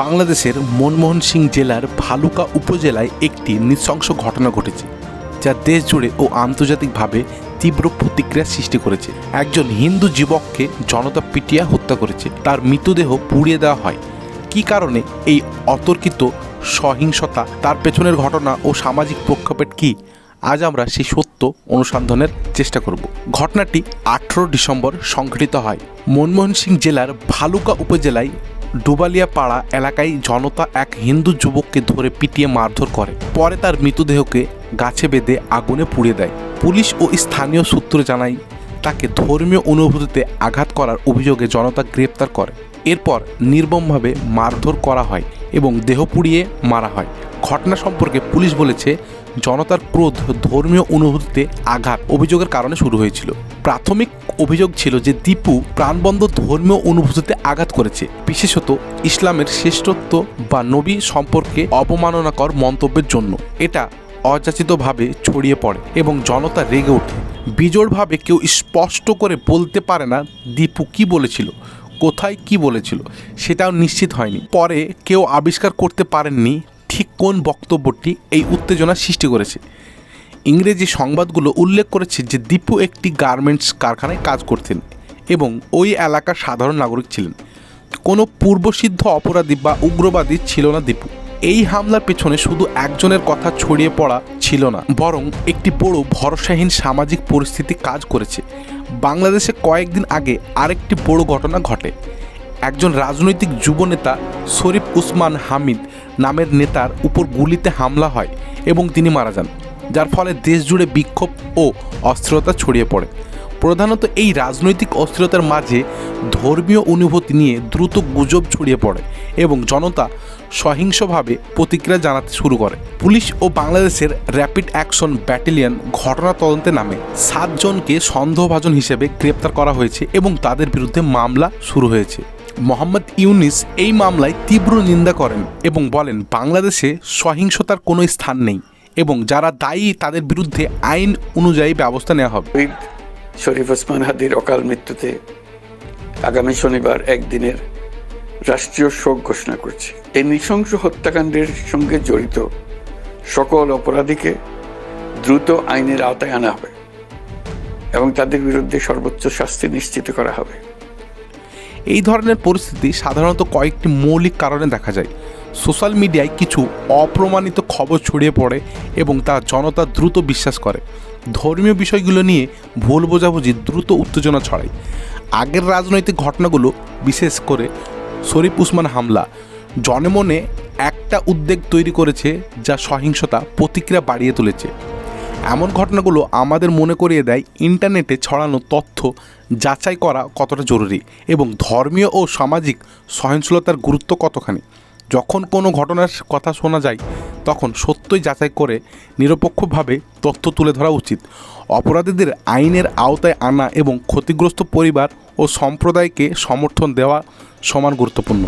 বাংলাদেশের মনমোহন সিং জেলার ভালুকা উপজেলায় একটি নৃশংস ঘটনা ঘটেছে, যা দেশ জুড়ে ও আন্তর্জাতিকভাবে তীব্র প্রতিক্রিয়া সৃষ্টি করেছে। একজন হিন্দু যুবককে জনতা পিটিয়া হত্যা করেছে। তার মৃতদেহ পুড়িয়ে দেওয়া হয়। কী কারণে এই অতর্কিত সহিংসতা? তার পেছনের ঘটনা ও সামাজিক প্রেক্ষাপট কী? আজ আমরা সেই সত্য অনুসন্ধানের চেষ্টা করব। ঘটনাটি আঠেরো ডিসেম্বর সংঘটিত হয়। মনমোহন সিং জেলার ভালুকা উপজেলায় ডুবালিয়াপাড়া এলাকায় জনতা এক হিন্দু যুবককে ধরে পিটিয়ে মারধর করে। পরে তার মৃতদেহকে গাছে বেঁধে আগুনে পুড়িয়ে দেয়। পুলিশ ও স্থানীয় সূত্র জানায়, তাকে ধর্মীয় অনুভূতিতে আঘাত করার অভিযোগে জনতা গ্রেপ্তার করে। এরপর নির্মমভাবে মারধর করা হয় এবং দেহ পুড়িয়ে মারা হয়। ঘটনা সম্পর্কে পুলিশ বলেছে, জনতার ক্রোধ ধর্মীয় অনুভূতিতে আঘাত অভিযোগের কারণে শুরু হয়েছিল। প্রাথমিক অভিযোগ ছিল যে দীপু প্রাণবন্ধ ধর্মীয় অনুভূতিতে আঘাত করেছে। বিশেষত ইসলামের শ্রেষ্ঠত্ব বা নবী সম্পর্কে অবমাননাকর মন্তব্যের জন্য। এটা অযাচিতভাবে ছড়িয়ে পড়ে এবং জনতা রেগে ওঠে। বিজোড়ভাবে কেউ স্পষ্ট করে বলতে পারে না দীপু কি বলেছিল, কোথায় কি বলেছিল, সেটাও নিশ্চিত হয়নি। পরে কেউ আবিষ্কার করতে পারেননি ঠিক কোন বক্তব্যটি এই উত্তেজনা সৃষ্টি করেছে। ইংরেজি সংবাদগুলো উল্লেখ করেছে যে দীপু একটি গার্মেন্টস কারখানায় কাজ করতেন এবং ওই এলাকার সাধারণ নাগরিক ছিলেন। কোনো পূর্বসিদ্ধ অপরাধী বা উগ্রবাদী ছিল না দীপু। এই হামলার পেছনে শুধু একজনের কথা ছড়িয়ে পড়া ছিল না, বরং একটি বড় ভরসাহীন সামাজিক পরিস্থিতি কাজ করেছে। বাংলাদেশে কয়েকদিন আগে আরেকটি বড় ঘটনা ঘটে। একজন রাজনৈতিক যুবনেতা শরীফ উসমান হামিদ নামের নেতার উপর গুলিতে হামলা হয় এবং তিনি মারা যান। যার ফলে দেশ জুড়ে বিক্ষোভ ও অস্থিরতা ছড়িয়ে পড়ে। প্রধানত এই রাজনৈতিক অস্থিরতার মাঝে ধর্মীয় অনুভূতি নিয়ে দ্রুত গুজব ছড়িয়ে পড়ে এবং জনতা সহিংসভাবে প্রতিক্রিয়া জানাতে শুরু করে। পুলিশ ও বাংলাদেশের র্যাপিড অ্যাকশন ব্যাটালিয়ন ঘটনা তদন্তে নামে সাতজনকে সন্দেহভাজন হিসেবে গ্রেপ্তার করা হয়েছে এবং তাদের বিরুদ্ধে মামলা শুরু হয়েছে। মোহাম্মদ ইউনিস এই মামলায় তীব্র নিন্দা করেন এবং বলেন, বাংলাদেশে সহিংসতার কোনো স্থান নেই। এবং যারা দায়ী তাদের বিরুদ্ধে আইন অনুযায়ী ব্যবস্থা নেওয়া হবে। শরীফ ওসমান হাদির অকাল মৃত্যুতে আগামী শনিবার একদিনের রাষ্ট্রীয় শোক ঘোষণা করছে। এই নৃশংস হত্যাকাণ্ডের সঙ্গে জড়িত সকল অপরাধীকে দ্রুত আইনের আওতায় আনা হবে এবং তাদের বিরুদ্ধে সর্বোচ্চ শাস্তি নিশ্চিত করা হবে। এই ধরনের পরিস্থিতি সাধারণত কয়েকটি মৌলিক কারণে দেখা যায়। সোশ্যাল মিডিয়ায় কিছু অপ্রমাণিত খবর ছড়িয়ে পড়ে এবং তা জনতা দ্রুত বিশ্বাস করে। ধর্মীয় বিষয়গুলো নিয়ে ভুল বোঝাবুঝি দ্রুত উত্তেজনা ছড়ায়। আগের রাজনৈতিক ঘটনাগুলো, বিশেষ করে শরীফ উসমান হামলা জনমনে একটা উদ্বেগ তৈরি করেছে যা সহিংসতা, প্রতিক্রিয়া বাড়িয়ে তুলেছে। এমন ঘটনাগুলো আমাদের মনে করিয়ে দেয় ইন্টারনেটে ছড়ানো তথ্য যাচাই করা কতটা জরুরি এবং ধর্মীয় ও সামাজিক সহনশীলতার গুরুত্ব কতখানি। যখন কোনো ঘটনার কথা শোনা যায়, তখন সত্যই যাচাই করে নিরপেক্ষভাবে তথ্য তুলে ধরা উচিত। অপরাধীদের আইনের আওতায় আনা এবং ক্ষতিগ্রস্ত পরিবার ও সম্প্রদায়কে সমর্থন দেওয়া সমান গুরুত্বপূর্ণ।